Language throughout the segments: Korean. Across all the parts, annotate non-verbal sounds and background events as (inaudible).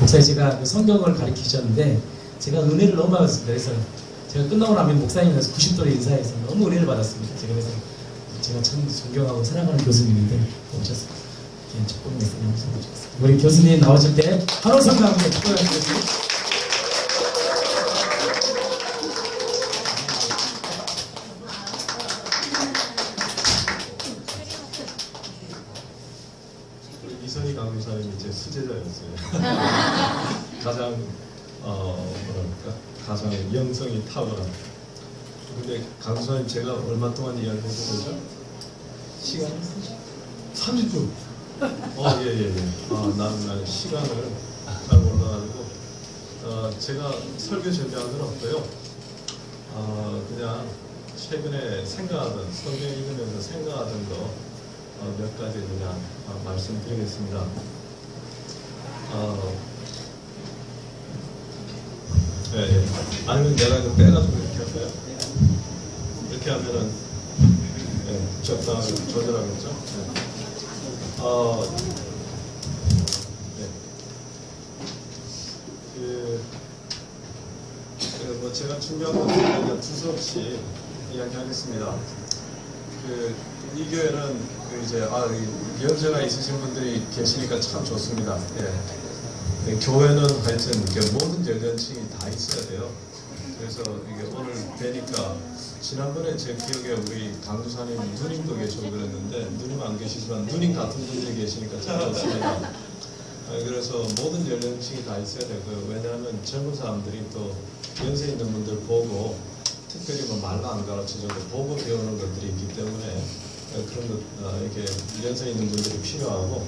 목사님 제가 그 성경을 가르치셨는데 제가 은혜를 너무 받았습니다. 그래서 제가 끝나고 나면 목사님께서 90도로 인사해서 너무 은혜를 받았습니다. 제가 그래서 제가 참 존경하고 사랑하는 교수님인데 오셨습니다. 예, 축복 말씀 나누셨습니다. 우리 교수님 나오실 때 바로 성당에 축복을 드리겠습니다. 강사님 제가 얼마 동안 이야기해준 거죠? 시간 30분. 어 예 예 예. 아 난 난 시간을 잘 몰라가지고 어 제가 설교 건 없고요. 어 그냥 최근에 생각하던 성경 읽으면서 생각하던 거 어, 몇 가지 그냥 어, 말씀드리겠습니다. 어, 예, 예. 아니면 내가 이거 빼가지고 이렇게 할까요? 이렇게 하면은 예, 적당하게 조절하겠죠? 네. 어, 네. 그, 그, 뭐 제가 준비한 것은 그냥 두서 없이 이야기하겠습니다. 그, 이 교회는 그 이제 아, 이 연세가 있으신 분들이 계시니까 참 좋습니다. 예. 그 교회는 하여튼 그 모든 연령층이 다 있어야 돼요. 그래서 이게 오늘 뵈니까 지난번에 제 기억에 우리 강두사님 누님도 계시고 그랬는데 누님 안 계시지만 누님 같은 분들이 계시니까 참 좋습니다. 아, 그래서 모든 연령층이 다 있어야 되고요. 왜냐하면 젊은 사람들이 또 연세 있는 분들 보고 특별히 뭐 말로 안 가르쳐줘도 보고 배우는 것들이 있기 때문에 어, 그런 것 어, 이렇게 연세 있는 분들이 필요하고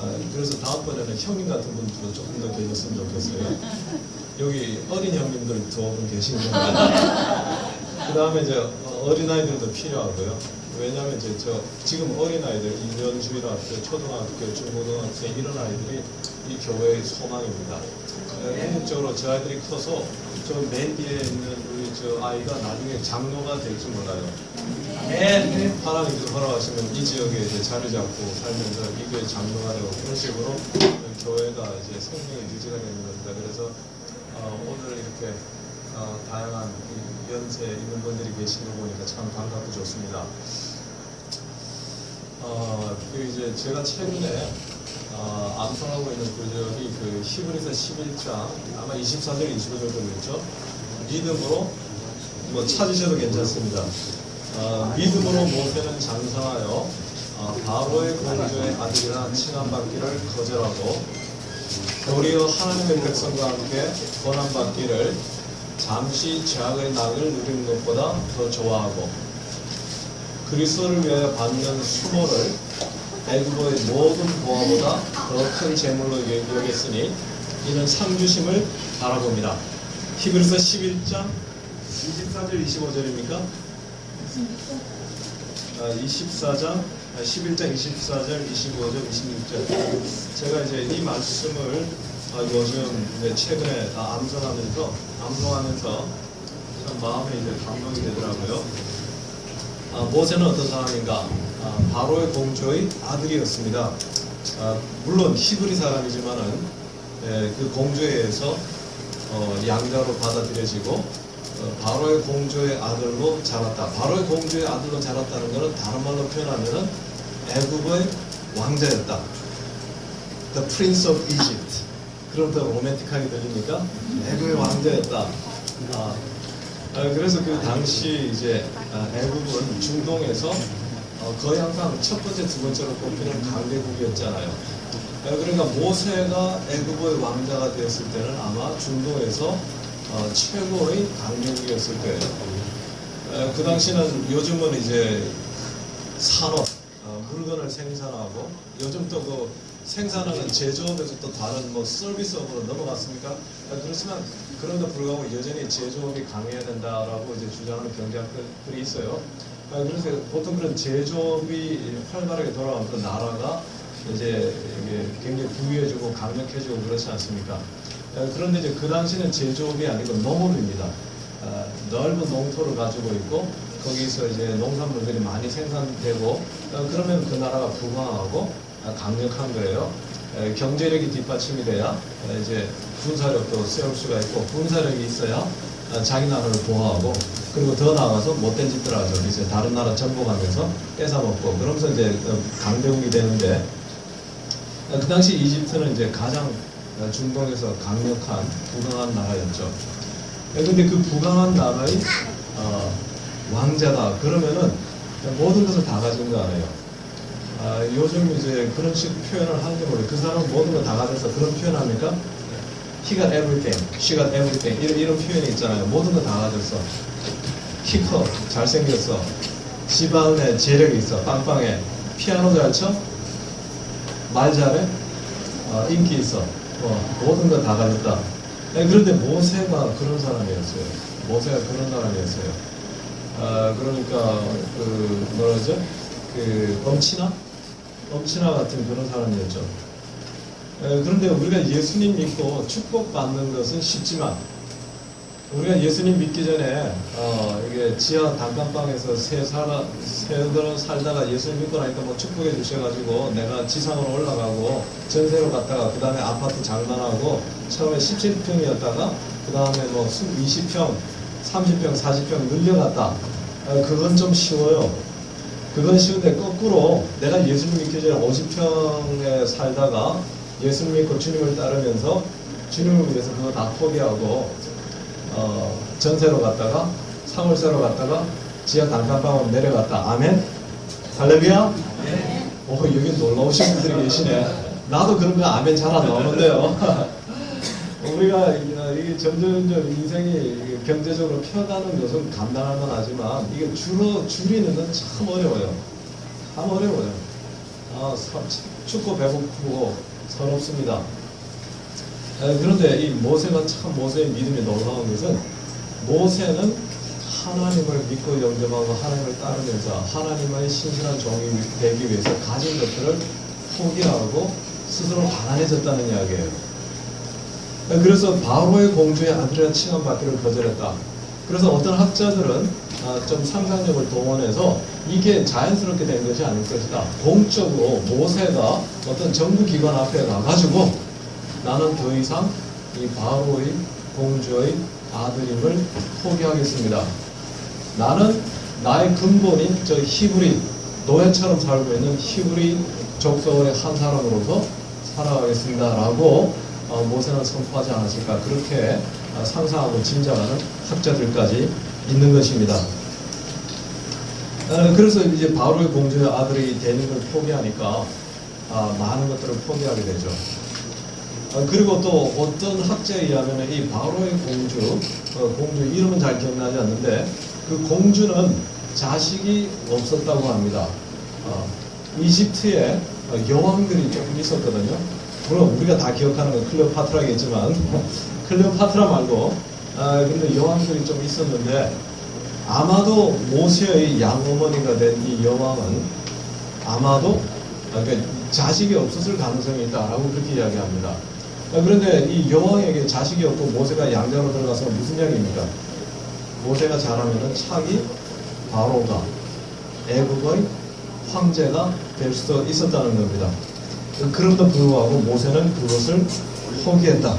아, 그래서 다음번에는 형님 같은 분들도 조금 더 계셨으면 좋겠어요. 여기 어린 형님들 두 분 계신 건가요? (laughs) 그 다음에 이제 어, 어린아이들도 필요하고요. 왜냐하면 이제 저 지금 어린아이들, 유년주일학교, 초등학교, 중고등학생 이런 아이들이 이 교회의 소망입니다. 어, 궁극적으로 저 아이들이 커서 저 맨 뒤에 있는 우리 저 아이가 나중에 장로가 될지 몰라요. 네. 하나님께서 허락하시면 이 지역에 이제 자리 잡고 살면서 이 교회 장로가 되고 그런 식으로 교회가 이제 생명이 유지가 되는 겁니다. 그래서 어, 오늘 이렇게 어, 다양한 이 연세 있는 분들이 계신 거 보니까 참 반갑고 좋습니다. 어, 그 이제 제가 최근에 어, 암송하고 있는 구절이 그 히브리서 11장 아마 24절 25절 정도겠죠. 믿음으로 뭐 찾으셔도 괜찮습니다. 어, 믿음으로 모세는 장성하여 어, 바로의 공주의 아들이라 칭함받기를 거절하고 도리어 하나님의 백성과 함께 권한받기를 잠시 죄악의 낙을 누리는 것보다 더 좋아하고 그리스도를 위하여 받는 수모를 애굽의 모든 보화보다 더 큰 재물로 여겼으니 이는 상주심을 바라봅니다. 히브리서 11장 24절 25절입니까? 아, 24장, 아, 11장 24절, 25절, 26절. 제가 이제 이 말씀을 아, 요즘 최근에 다 암송하면서, 암송하면서 참 마음에 이제 감동이 되더라고요. 아, 모세는 어떤 사람인가? 아, 바로의 공주의 아들이었습니다. 아, 물론 히브리 사람이지만은 예, 그 공주에 의해서 어, 양자로 받아들여지고 어, 바로의 공주의 아들로 자랐다. 바로의 공주의 아들로 자랐다는 것은 다른 말로 표현하면은 애굽의 왕자였다. The Prince of Egypt. 그럼 더 로맨틱하게 들립니까? 애굽의 왕자였다. 아, 아, 그래서 그 당시 이제 아, 애굽은 중동에서 어, 거의 항상 첫 번째, 두 번째로 꼽히는 강대국이었잖아요. 아, 그러니까 모세가 애굽의 왕자가 되었을 때는 아마 중동에서 어, 최고의 강대국이었을 거예요. 에, 그 당시는 요즘은 이제 산업, 어, 물건을 생산하고 요즘 또 그 생산하는 제조업에서 또 다른 뭐 서비스업으로 넘어갔습니까? 아, 그렇지만 그럼에도 불구하고 여전히 제조업이 강해야 된다라고 이제 주장하는 경제학들이 있어요. 아, 그래서 보통 그런 제조업이 활발하게 돌아가면서 나라가 이제 굉장히 부유해지고 강력해지고 그렇지 않습니까? 어, 그런데 이제 그 당시는 제조업이 아니고 농업입니다. 어, 넓은 농토를 가지고 있고 거기서 이제 농산물들이 많이 생산되고 어, 그러면 그 나라가 부강하고 어, 강력한 거예요. 에, 경제력이 뒷받침이 돼야 어, 이제 군사력도 세울 수가 있고 군사력이 있어야 어, 자기 나라를 보호하고 그리고 더 나아가서 못된 짓들 하죠. 이제 다른 나라 정복하면서 뺏어먹고 그러면서 이제 어, 강대국이 되는데 어, 그 당시 이집트는 이제 가장 어, 중동에서 강력한 부강한 나라였죠. 그런데 그 부강한 나라의 어, 왕자다 그러면은 모든 것을 다 가진 거 아니에요. 아, 요즘 이제 그런 식 표현을 하는지 모르겠어요. 그 사람 은 모든 걸 다 가져서 그런 표현 합니까? He got everything, she got everything 이런, 이런 표현이 있잖아요. 모든 거다 가졌어. 키 커, 잘생겼어. 집안에 재력이 있어, 빵빵해. 피아노 잘 쳐? 말 잘해? 어, 인기 있어. 어, 모든 거다 가졌다. 네, 그런데 모세가 그런 사람이었어요. 모세가 그런 사람이었어요. 아, 그러니까, 그, 뭐라죠? 그, 엄친아? 엄친아 같은 그런 사람이었죠. 에, 그런데 우리가 예수님 믿고 축복받는 것은 쉽지만, 우리가 예수님 믿기 전에 어, 이게 지하 단칸방에서 세 살아 세달 살다가 예수님 믿고 나니까 뭐 축복해 주셔가지고 내가 지상으로 올라가고 전세로 갔다가 그 다음에 아파트 장만하고 처음에 17평이었다가 그 다음에 뭐 20평, 30평, 40평 늘려갔다. 어, 그건 좀 쉬워요. 그건 쉬운데 거꾸로 내가 예수님 믿기 전에 50평에 살다가 예수님 믿고 주님을 따르면서 주님을 위해서 그거 다 포기하고 어, 전세로 갔다가 사물세로 갔다가 지하 단칸방으로 내려갔다. 아멘. 할렐루야. 오 여기 놀라우신 분들이 계시네. 나도 그런 거 아멘 잘 안 나오는데요. (laughs) 우리가 이- 어, 이게 점점점 인생이 경제적으로 펴가는 것은 간단할 만하지만 이게 줄어 줄이는 건 참 어려워요. 참 어려워요. 아, 서- 춥고 배고프고 서럽습니다. 에, 그런데 이 모세가 참 모세의 믿음이 놀라운 것은 모세는 하나님을 믿고 영접하고 하나님을 따르면서 하나님의 신실한 종이 되기 위해서 가진 것들을 포기하고 스스로 가난해졌다는 이야기예요. 에, 그래서 바로의 공주의 아들이라 칭함받기를 거절했다. 그래서 어떤 학자들은 아, 좀 상상력을 동원해서 이게 자연스럽게 된 것이 아닐 것이다. 공적으로 모세가 어떤 정부기관 앞에 가가지고 나는 더 이상 이 바로의 공주의 아들임을 포기하겠습니다. 나는 나의 근본인 저 히브리 노예처럼 살고 있는 히브리 족속의 한 사람으로서 살아가겠습니다라고 어, 모세는 선포하지 않았을까 그렇게 어, 상상하고 짐작하는 학자들까지 있는 것입니다. 어, 그래서 이제 바로의 공주의 아들이 되는 걸 포기하니까 아, 많은 것들을 포기하게 되죠. 어, 그리고 또 어떤 학자에 의하면 이 바로의 공주, 어, 공주 이름은 잘 기억나지 않는데 그 공주는 자식이 없었다고 합니다. 어, 이집트에 어, 여왕들이 조금 있었거든요. 물론 우리가 다 기억하는 건 클레오파트라겠지만 (laughs) 클레오파트라 말고 아, 근데 여왕들이 좀 있었는데 아마도 모세의 양어머니가 된 이 여왕은 아마도 아, 그러니까 자식이 없었을 가능성이 있다라고 그렇게 이야기합니다. 아, 그런데 이 여왕에게 자식이 없고 모세가 양자로 들어가서 무슨 이야기입니까? 모세가 자라면은 차기 바로가 애국의 황제가 될 수도 있었다는 겁니다. 그럼에도 불구하고 모세는 그것을 포기했다.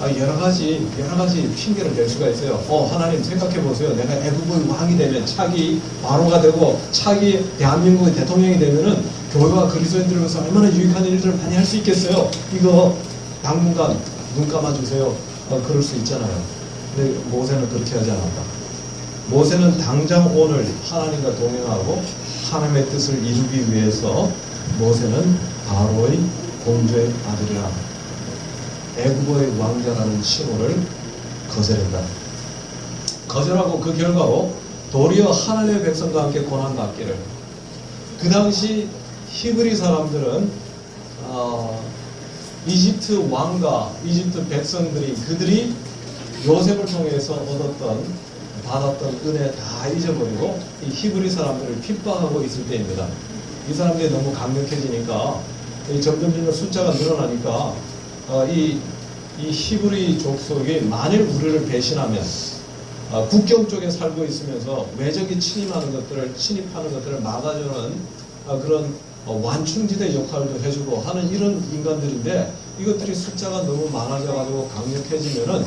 아, 여러 가지 여러 가지 핑계를 댈 수가 있어요. 어 하나님 생각해 보세요. 내가 애국의 왕이 되면 차기 바로가 되고 차기 대한민국의 대통령이 되면은 교회와 그리스도인들을 위해서 얼마나 유익한 일들을 많이 할 수 있겠어요. 이거 당분간 눈 감아 주세요. 어, 그럴 수 있잖아요. 근데 모세는 그렇게 하지 않았다. 모세는 당장 오늘 하나님과 동행하고 하나님의 뜻을 이루기 위해서 모세는 바로의 공주의 아들이라 애국의 왕자라는 칭호를 거절했다. 거절하고 그 결과로 도리어 하나님의 백성과 함께 고난받기를 그 당시 히브리 사람들은 어, 이집트 왕과 이집트 백성들이 그들이 요셉을 통해서 얻었던 받았던 은혜 다 잊어버리고 이 히브리 사람들을 핍박하고 있을 때입니다. 이 사람들이 너무 강력해지니까 이 점점 점점 숫자가 늘어나니까 어, 이 이 히브리 족속이 만일 우리를 배신하면 어, 국경 쪽에 살고 있으면서 외적이 침입하는 것들을 침입하는 것들을 막아주는 어, 그런 어, 완충지대 역할도 해주고 하는 이런 인간들인데 이것들이 숫자가 너무 많아져가지고 강력해지면은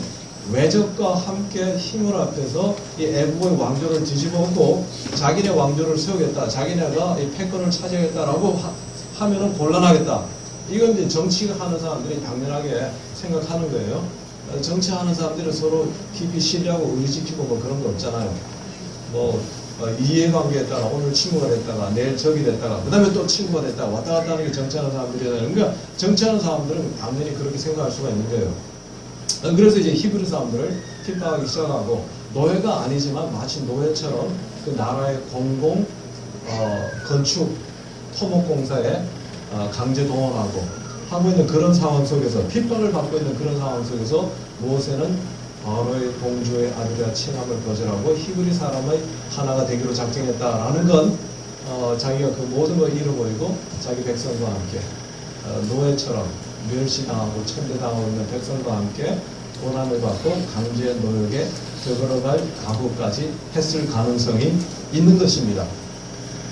외적과 함께 힘을 합해서 이 애국의 왕조를 뒤집어엎고 자기네 왕조를 세우겠다, 자기네가 이 패권을 차지하겠다라고 하, 하면은 곤란하겠다. 이건 이제 정치하는 사람들이 당연하게 생각하는 거예요. 어, 정치하는 사람들은 서로 깊이 신뢰하고 의지키고 뭐 그런 거 없잖아요. 뭐 어, 이해관계에 따라 오늘 친구가 됐다가 내일 적이 됐다가 그 다음에 또 친구가 됐다가 왔다 갔다 하는 게 정치하는 사람들이잖아요. 그러니까 정치하는 사람들은 당연히 그렇게 생각할 수가 있는 거예요. 어, 그래서 이제 히브리 사람들을 핍박하기 시작하고 노예가 아니지만 마치 노예처럼 그 나라의 공공 어, 건축 토목공사에 어, 강제 동원하고 하고 있는 그런 상황 속에서 핍박을 받고 있는 그런 상황 속에서 모세는 바로의 공주의 아들과 칭함을 거절하고 히브리 사람의 하나가 되기로 작정했다라는 건 어, 자기가 그 모든 걸 잃어버리고 자기 백성과 함께 어, 노예처럼 멸시당하고 천대당하고 있는 백성과 함께 고난을 받고 강제 노역에 들어갈 각오까지 했을 가능성이 있는 것입니다.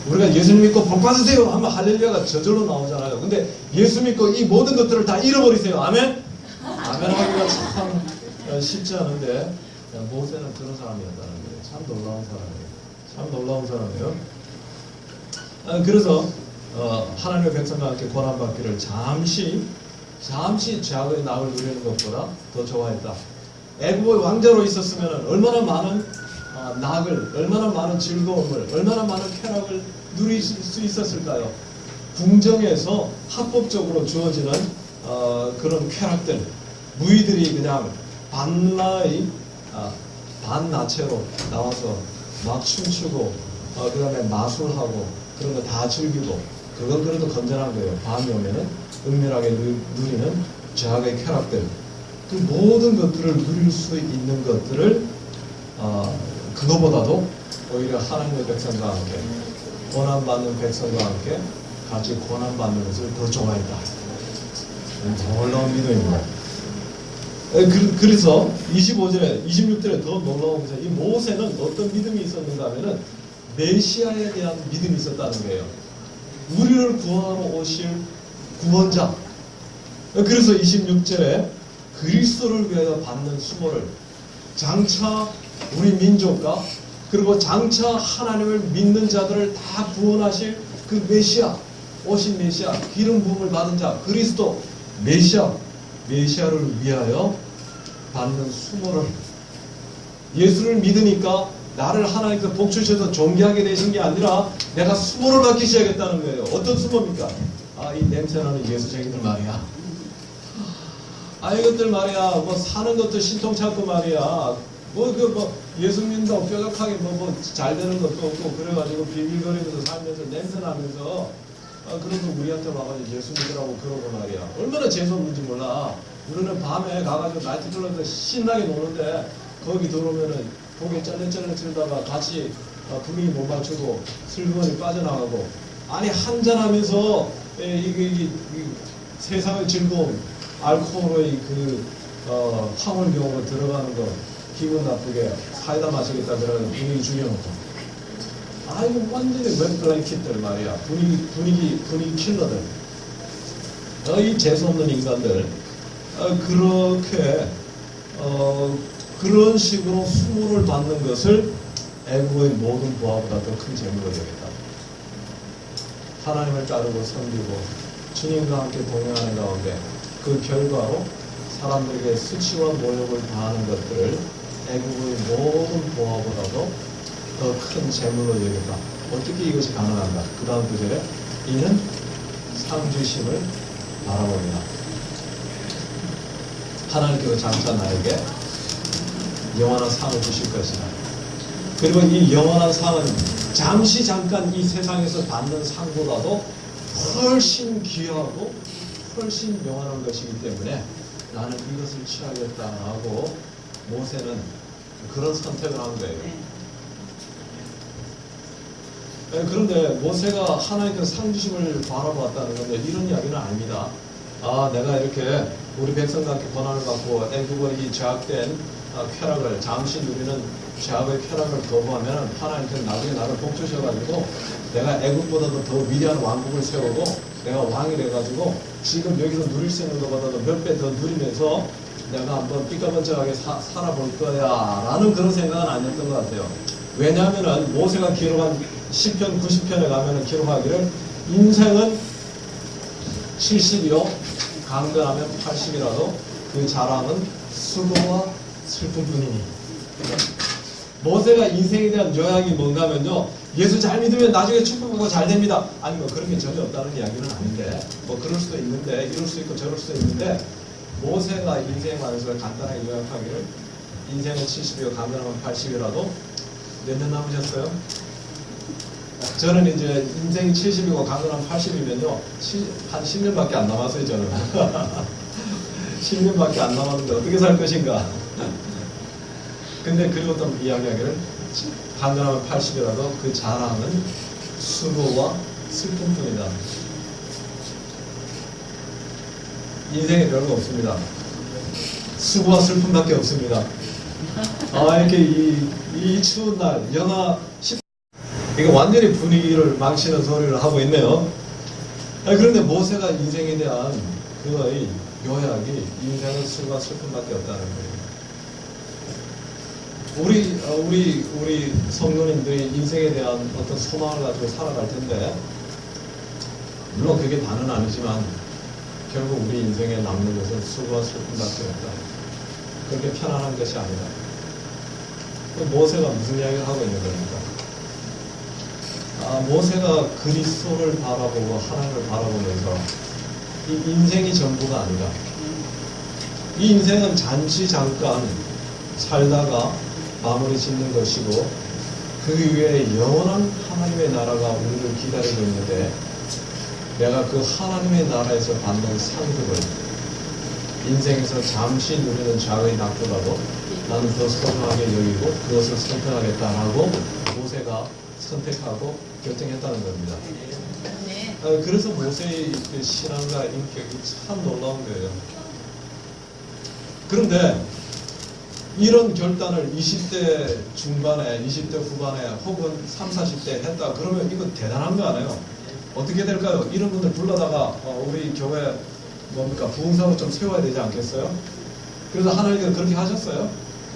우리가 예수 믿고 복 받으세요 하면 할렐루야가 저절로 나오잖아요. 근데 예수 믿고 이 모든 것들을 다 잃어버리세요. 아멘? 아멘 하기가 참 어, 쉽지 않은데 야, 모세는 그런 사람이었다는 거예요. 참 놀라운 사람이에요. 참 놀라운 사람이에요. 아, 그래서 어, 하나님의 백성과 함께 고난받기를 잠시 잠시 죄악의 낙을 누리는 것보다 더 좋아했다. 애국의 왕자로 있었으면 얼마나 많은 어, 낙을, 얼마나 많은 즐거움을, 얼마나 많은 쾌락을 누릴 수 있었을까요? 궁정에서 합법적으로 주어지는 어, 그런 쾌락들, 무의들이 그냥 반나의 아, 반나체로 나와서 막 춤추고 어, 그 다음에 마술하고 그런 거 다 즐기고 그건 그래도 건전한 거예요. 밤이 오면은 은밀하게 누, 누리는 죄악의 쾌락들 그 모든 것들을 누릴 수 있는 것들을 어, 그거보다도 오히려 하나님의 백성과 함께 고난받는 백성과 함께 같이 고난받는 것을 더 좋아했다. 놀라운 믿음입니다. 에, 그- 그래서 25절에 26절에 더 놀라운 것은 이 모세는 어떤 믿음이 있었는가 하면은 메시아에 대한 믿음이 있었다는 거예요. 우리를 구하러 오실 구원자. 에, 그래서 26절에 그리스도를 위하여 받는 수모를 장차 우리 민족과 그리고 장차 하나님을 믿는 자들을 다 구원하실 그 메시아 오신 메시아 기름 부음을 받은 자 그리스도 메시아 메시아를 위하여 받는 수모를 예수를 믿으니까 나를 하나님께서 복 주셔서 존귀하게 되신 게 아니라 내가 수모를 받기 시작했다는 거예요. 어떤 수모입니까? 아, 이 냄새나는 예수쟁이들 말이야. 아, 이것들 말이야. 뭐 사는 것도 신통찮고 말이야. 뭐 그 뭐 예수 믿는다고 뾰족하게 뭐 뭐 잘 되는 것도 없고 그래가지고 비빌거리면서 살면서 냄새 나면서 아, 그래도 우리한테 와가지고 예수 믿으라고 그러고 말이야. 얼마나 재수없는지 몰라. 우리는 밤에 가가지고 나이트 클럽에서 신나게 노는데 거기 들어오면은 고개 쩔레쩔레 들다가 같이 어, 분위기 못 맞추고 슬그머니 빠져나가고 아니 한잔하면서 에, 이게, 이게, 이 세상의 즐거움 알코올의 그 어, 황홀경으로 들어가는 거 기분 나쁘게 사이다 마시겠다 들어가는 분위기 죽여놓고. 아이고 완전히 웹블랭킷들 말이야. 분위기 분위기 분위기 킬러들. 어, 이 재수없는 인간들. 어, 그렇게 어, 그런 식으로 수모를 받는 것을 애국의 모든 부하보다 더 큰 재물로 여겼다. 하나님을 따르고 섬기고 주님과 함께 동행하는 가운데 그 결과로 사람들에게 수치와 모욕을 당하는 것들을 애국의 모든 보화보다도 더 큰 재물로 여겼다. 어떻게 이것이 가능한가? 그 다음 구절에 이는 상주심을 바라봅니다. 하나님께서 장차 나에게 영원한 상을 주실 것이다. 그리고 이 영원한 상은 잠시 잠깐 이 세상에서 받는 상보다도 훨씬 귀하고 훨씬 영원한 것이기 때문에 나는 이것을 취하겠다라고 모세는 그런 선택을 한 거예요. 예, 그런데 모세가 하나님께서 상 주심을 바라보았다는 건데 이런 이야기는 아닙니다. 아, 내가 이렇게 우리 함께 고난을 받고 애굽의 이 죄악된 어, 쾌락을 잠시 누리는 죄악의 쾌락을 거부하면 하나님께서 나중에 나를 복주셔가지고 내가 애굽보다도 더 위대한 왕국을 세우고 내가 왕이 돼가지고 지금 여기서 누릴 수 있는 것보다도 몇 배 더 누리면서 내가 한번 삐까번쩍하게 사, 살아볼 거야 라는 그런 생각은 아니었던 것 같아요. 왜냐하면은 모세가 기록한 10편 90편에 가면은 기록하기를 인생은 70이요 강건하면 80이라도 그 자랑은 수고와 슬픔뿐이니 모세가 인생에 대한 요약이 뭔가 하면요 예수 잘 믿으면 나중에 축복하고 잘 됩니다 아니 뭐 그런 게 전혀 없다는 이야기는 아닌데 뭐 그럴 수도 있는데 이럴 수도 있고 저럴 수도 있는데 모세가 인생에 관해서 간단하게 요약하기를 인생은 70이요 강건하면 80이라도 몇 년 남으셨어요? 저는 이제 인생이 70이고 강건하면 80이면요. 한 10년밖에 안 남았어요 저는. (laughs) 10년밖에 안 남았는데 어떻게 살 것인가. 근데 그리고 또 이야기하기를 강건하면 80이라도 그 자랑은 수고와 슬픔뿐이다. 인생에 별거 없습니다. 수고와 슬픔밖에 없습니다. 아 이렇게 이, 이 추운 날 영하 10 이거 완전히 분위기를 망치는 소리를 하고 있네요. 아니, 그런데 모세가 인생에 대한 그의 요약이 인생은 수가 슬픔밖에 없다는 거예요. 우리 어, 우리 우리 성도님들이 인생에 대한 어떤 소망을 가지고 살아갈 텐데 물론 그게 다는 아니지만 결국 우리 인생에 남는 것은 수고와 슬픔밖에 없다. 그렇게 편안한 것이 아니다. 그럼 모세가 무슨 이야기를 하고 있는 겁니까? 아, 모세가 그리스도를 바라보고 하나님을 바라보면서 이 인생이 전부가 아니다. 이 인생은 잠시 잠깐 살다가 마무리 짓는 것이고 그 위에 영원한 하나님의 나라가 우리를 기다리고 있는데 내가 그 하나님의 나라에서 받는 상급을 인생에서 잠시 누리는 자의 낙보다도 나는 더 소중하게 여기고 그것을 선택하겠다라고 모세가 선택하고 결정했다는 겁니다. 네. 어, 그래서 모세의 그 신앙과 인격이 참 놀라운 거예요. 그런데 이런 결단을 20대 중반에, 20대 후반에 혹은 3, 40대 했다 그러면 이거 대단한 거 아니에요? 어떻게 될까요? 이런 분들 불러다가 어, 우리 교회 뭡니까 부흥사로 좀 세워야 되지 않겠어요? 그래서 하나님께서 그렇게 하셨어요?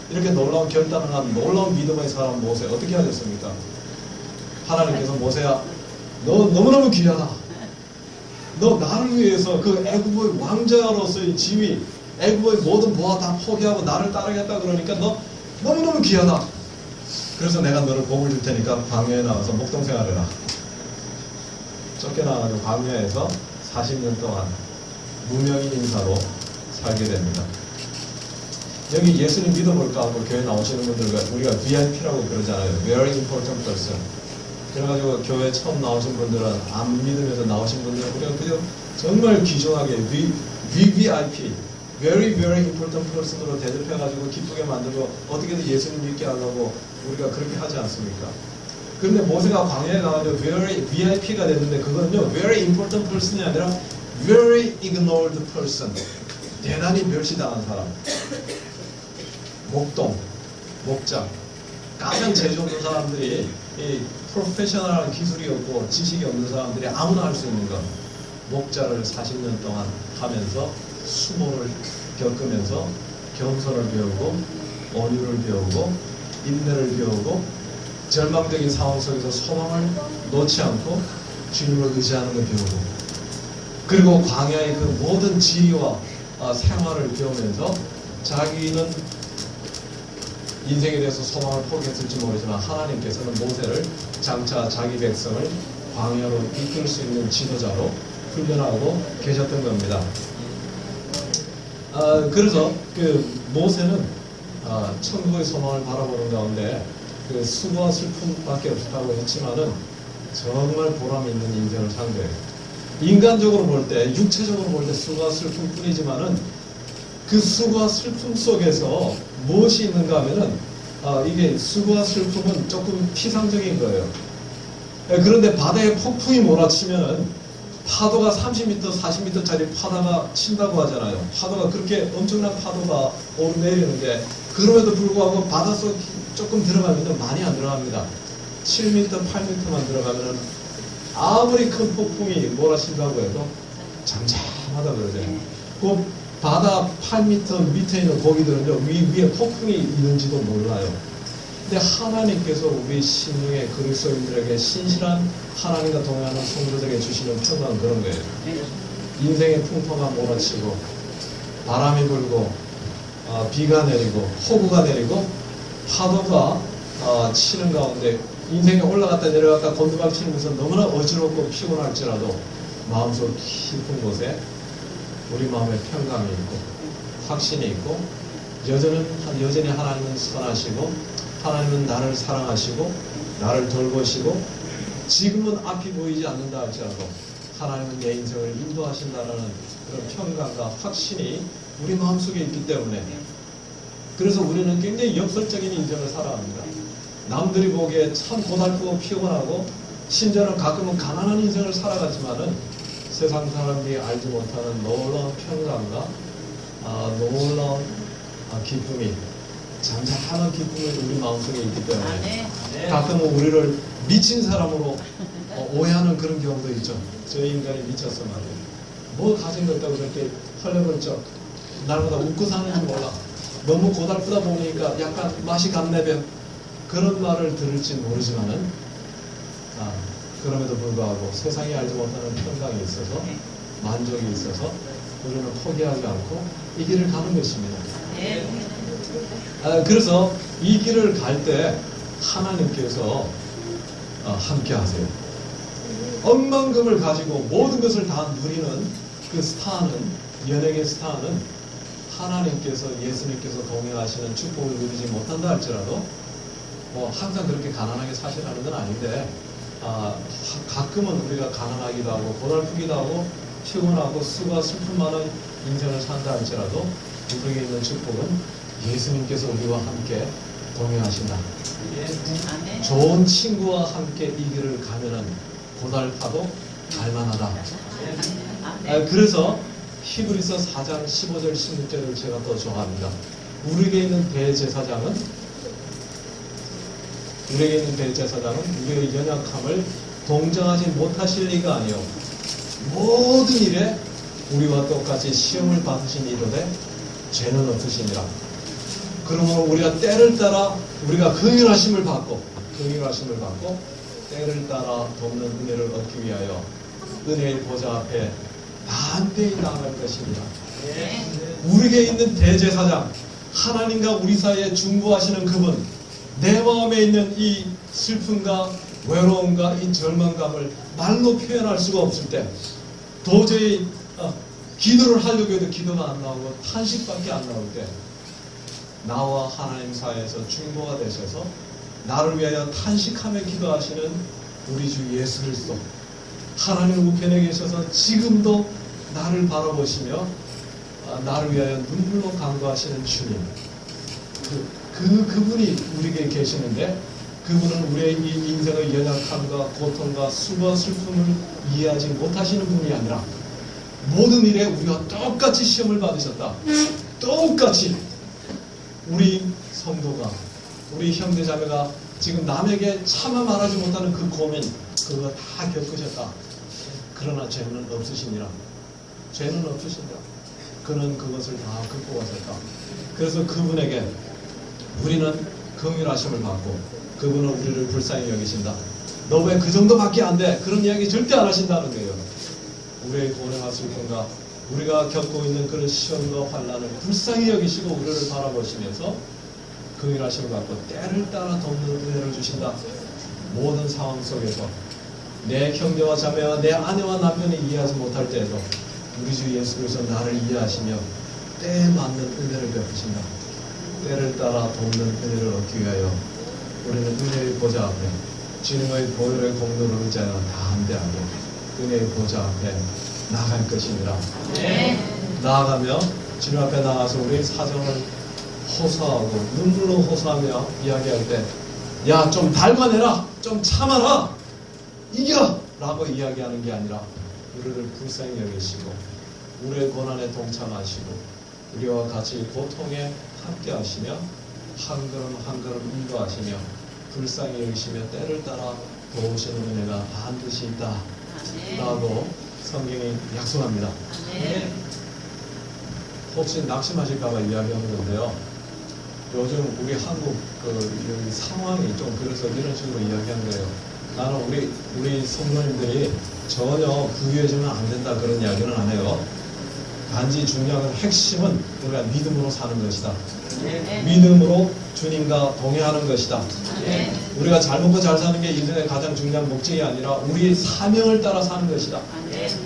이렇게 놀라운 결단을 한 놀라운 믿음의 사람 모세 어떻게 하셨습니까? 하나님께서 모세야 너 너무너무 귀하다. 너 나를 위해서 그 애굽의 왕자로서의 지위, 애굽의 모든 보화 다 포기하고 나를 따르겠다 그러니까 너 너무너무 귀하다. 그래서 내가 너를 복을 줄 테니까 광야에 나와서 목동 생활해라. 쫓겨나가지고 광야에서 40년 동안 무명인 인사로 살게 됩니다. 여기 예수님 믿어볼까 하고 교회 나오시는 분들과 우리가 VIP라고 그러잖아요. Very important person. 그래가지고 교회 처음 나오신 분들은 안 믿으면서 나오신 분들은 우리가 그냥 정말 귀중하게 VVIP, Very Very Important Person으로 대접해가지고 기쁘게 만들고 어떻게든 예수님 믿게 하려고 우리가 그렇게 하지 않습니까? 그런데 모세가 광야에 가가지고 Very VIP가 됐는데 그거는요 Very Important Person이 아니라 Very Ignored Person, 대단히 멸시당한 사람. 목동, 목장, 가장 재주 없는 사람들이 이 프로페셔널한 기술이 없고 지식이 없는 사람들이 아무나 할 수 있는 것. 목자를 40년 동안 하면서 수모를 겪으면서 겸손을 배우고 온유를 배우고 인내를 배우고 절망적인 상황 속에서 소망을 놓지 않고 주님을 의지하는 걸 배우고 그리고 광야의 그 모든 지위와 아, 생활을 배우면서 자기는 인생에 대해서 소망을 포기했을지 모르지만 하나님께서는 모세를 장차 자기 백성을 광야로 이끌 수 있는 지도자로 훈련하고 계셨던 겁니다. 아, 그래서 그 모세는 아, 천국의 소망을 바라보는 가운데 그 수고와 슬픔밖에 없다고 했지만은 정말 보람 있는 인생을 산 거예요. 인간적으로 볼 때, 육체적으로 볼 때 수고와 슬픔뿐이지만은 그 수고와 슬픔 속에서 무엇이 있는가 하면은 아, 이게 수고와 슬픔은 조금 피상적인 거예요. 예, 그런데 바다에 폭풍이 몰아치면은 파도가 30m, 40m짜리 파도가 친다고 하잖아요. 파도가 그렇게 엄청난 파도가 오르내리는데 그럼에도 불구하고 바닷속 조금 들어가면 많이 안 들어갑니다. 7m, 8m만 들어가면 아무리 큰 폭풍이 몰아친다고 해도 잠잠하다 그러잖아요. 그 바다 8m 밑에 있는 고기들은요, 위, 위에 폭풍이 있는지도 몰라요. 근데 하나님께서 우리 신령의 그리스도인들에게 신실한 하나님과 동행하는 성도들에게 주시는 평강은 그런 거예요. 인생의 풍파가 몰아치고 바람이 불고 어, 비가 내리고 호구가 내리고 파도가 어, 치는 가운데 인생에 올라갔다 내려갔다 곤두박 치는 것은 너무나 어지럽고 피곤할지라도 마음속 깊은 곳에 우리 마음에 평강이 있고 확신이 있고 여전히, 여전히 하나님은 선하시고 하나님은 나를 사랑하시고 나를 돌보시고 지금은 앞이 보이지 않는다 할지라도 하나님은 내 인생을 인도하신다라는 그런 평강과 확신이 우리 마음속에 있기 때문에 그래서 우리는 굉장히 역설적인 인생을 살아갑니다. 남들이 보기에 참 고달프고 피곤하고 심지어는 가끔은 가난한 인생을 살아가지만은 세상 사람들이 알지 못하는 놀라운 평강과 아, 놀라운 아, 기쁨이 잠잠한 기쁨이 우리 마음속에 있기 때문에 가끔은 우리를 미친 사람으로 어, 오해하는 그런 경우도 있죠. 저 인간이 미쳤어 말이에요. 뭐 가진 거 있다고 그렇게 헐레벌쩍 날보다 웃고 사는지 몰라. 너무 고달프다 보니까 약간 맛이 갔네벼. 그런 말을 들을지 모르지만은 아, 그럼에도 불구하고 세상이 알지 못하는 평강이 있어서 만족이 있어서 우리는 포기하지 않고 이 길을 가는 것입니다. 아, 그래서 이 길을 갈 때 하나님께서 아, 함께 하세요. 억만금을 가지고 모든 것을 다 누리는 그 스타는, 연예계 스타는 하나님께서, 예수님께서 동행하시는 축복을 누리지 못한다 할지라도 뭐 항상 그렇게 가난하게 사시라는 건 아닌데 아, 하- 가끔은 우리가 가난하기도 하고 고달프기도 하고 피곤하고 수가 슬픔 많은 인생을 산다 할지라도 우리에게 있는 축복은 예수님께서 우리와 함께 동행하신다. 좋은 친구와 함께 이 길을 가면은 고달파도 갈만하다. 아, 그래서 히브리서 4장 15절 16절을 제가 더 좋아합니다. 우리에게 있는 대제사장은 우리에게 있는 대제사장은 우리의 연약함을 동정하지 못하실 리가 아니요 모든 일에 우리와 똑같이 시험을 받으신 이로되 죄는 없으시니라. 그러므로 우리가 때를 따라 우리가 긍휼하심을 받고 긍휼하심을 받고 때를 따라 돕는 은혜를 얻기 위하여 은혜의 보좌 앞에 담대히 나아갈 것입니다. 우리에게 있는 대제사장 하나님과 우리 사이에 중보하시는 그분 내 마음에 있는 이 슬픔과 외로움과 이 절망감을 말로 표현할 수가 없을 때 도저히 어, 기도를 하려고 해도 기도가 안 나오고 탄식밖에 안 나올 때 나와 하나님 사이에서 중보가 되셔서 나를 위하여 탄식하며 기도하시는 우리 주 예수 그리스도 하나님 우편에 계셔서 지금도 나를 바라보시며 아, 나를 위하여 눈물로 간구하시는 주님 그, 그 그분이 우리에게 계시는데 그분은 우리의 이 인생의 연약함과 고통과 수고와 슬픔을 이해하지 못하시는 분이 아니라 모든 일에 우리와 똑같이 시험을 받으셨다. 똑같이 우리 성도가 우리 형제자매가 지금 남에게 차마 말하지 못하는 그 고민 그거 다 겪으셨다. 그러나 죄는 없으시니라. 죄는 없으신다. 그는 그것을 다 극복하셨다. 그래서 그분에게 우리는 긍휼하심을 받고 그분은 우리를 불쌍히 여기신다. 너 왜 그 정도밖에 안 돼? 그런 이야기 절대 안 하신다는 거예요. 우리의 고뇌와 슬픔과 우리가 겪고 있는 그런 시험과 환란을 불쌍히 여기시고 우리를 바라보시면서 긍휼하심을 받고 때를 따라 돕는 은혜를 주신다. 모든 상황 속에서 내 형제와 자매와 내 아내와 남편이 이해하지 못할 때에도 우리 주 예수 그리스도 나를 이해하시며 때에 맞는 은혜를 베푸신다. 때를 따라 돕는 은혜를 얻기 위하여 우리는 은혜의 보좌 앞에 주님의 보혈의 공로를 의지하여 담대하게 은혜의 보좌 앞에 나갈 것이니라. 나아가며 주님 앞에 나가서 우리 사정을 호소하고 눈물로 호소하며 이야기할 때, 야, 좀 달궈내라, 좀 참아라, 이겨! 라고 이야기하는 게 아니라, 우리를 불쌍히 여기시고 우리의 고난에 동참하시고 우리와 같이 고통에 함께 하시며 한 걸음 한 걸음 인도하시며 불쌍히 여기시며 때를 따라 도우시는 은혜가 반드시 있다 라고 성경이 약속합니다. 혹시 낙심하실까봐 이야기하는 건데요. 요즘 우리 한국 그 상황이 좀 그래서 이런 식으로 이야기한 거예요. 나는 우리 우리 성도님들이 전혀 부유해지면 안 된다 그런 이야기는 안 해요. 단지 중요한 건 핵심은 우리가 믿음으로 사는 것이다. 믿음으로 주님과 동행하는 것이다. 우리가 잘 먹고 잘 사는 게 인생의 가장 중요한 목적이 아니라 우리의 사명을 따라 사는 것이다.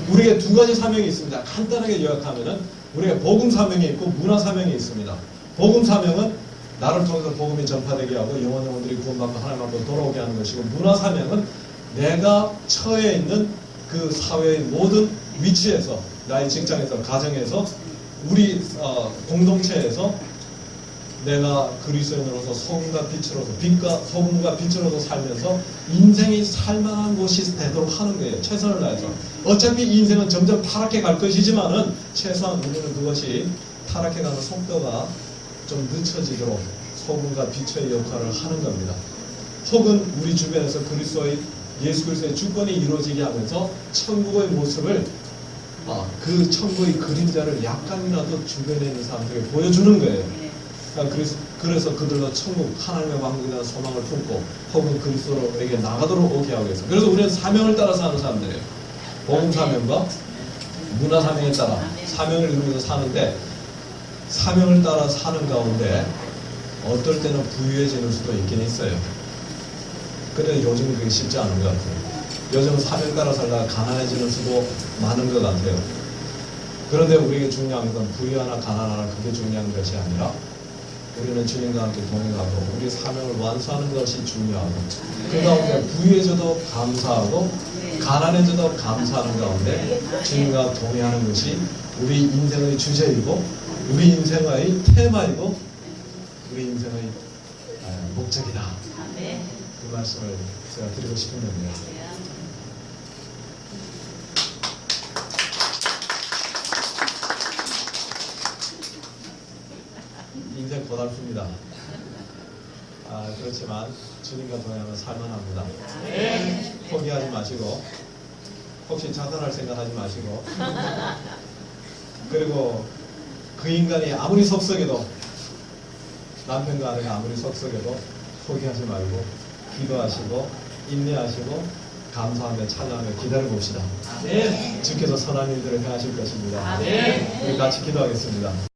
우리에게 두 가지 사명이 있습니다. 간단하게 요약하면은 우리가 복음 사명이 있고 문화 사명이 있습니다. 복음 사명은 나를 통해서 복음이 전파되게 하고 영원 영혼들이 구원받고 하나님 앞으로 돌아오게 하는 것이고 문화 사명은 내가 처해 있는 그 사회의 모든 위치에서 나의 직장에서 가정에서 우리 어, 공동체에서 내가 그리스도인으로서 소금과 빛으로서 빛과 소금과 빛으로서 살면서 인생이 살만한 곳이 되도록 하는 거예요. 최선을 다해서. 어차피 이 인생은 점점 타락해 갈 것이지만은 최소한 우리는 그것이 타락해 가는 속도가 좀 늦춰지도록 소금과 빛의 역할을 하는 겁니다. 혹은 우리 주변에서 그리스도의 예수 그리스도의 주권이 이루어지게 하면서 천국의 모습을 아, 그 천국의 그림자를 약간이라도 주변에 있는 사람들에게 보여주는 거예요. 아, 그래서, 그래서 그들도 천국 하나님의 왕국에 대한 소망을 품고 혹은 그리스도에게 나가도록 오게 하고 있어요. 그래서 우리는 사명을 따라 사는 사람들이에요. 복음 사명과 문화 사명에 따라 사명을 이루면서 사는데 사명을 따라 사는 가운데 어떨 때는 부유해지는 수도 있긴 있어요. 근데 요즘은 그게 쉽지 않은 것 같아요. 요즘 사명 따라 살다가 가난해지는 수도 많은 것 같아요. 그런데 우리에게 중요한 건 부유하나 가난하나 그게 중요한 것이 아니라 우리는 주님과 함께 동행하고 우리 사명을 완수하는 것이 중요하고 그 가운데 부유해져도 감사하고 가난해져도 감사하는 가운데 주님과 동행하는 것이 우리 인생의 주제이고 우리 인생의 테마이고 우리 인생의 아, 목적이다. 그 말씀을 제가 드리고 싶은 건데요 고달픕니다 아, 그렇지만 주님과 동행하면 살만합니다 포기하지 마시고 혹시 자살할 생각하지 마시고 그리고 그 인간이 아무리 속썩여도 남편과 아내가 아무리 속썩여도 포기하지 말고 기도하시고 인내하시고 감사하며 찬양하며 기다려 봅시다. 주께서 선한 일들을 행하실 것입니다. 우리 같이 기도하겠습니다.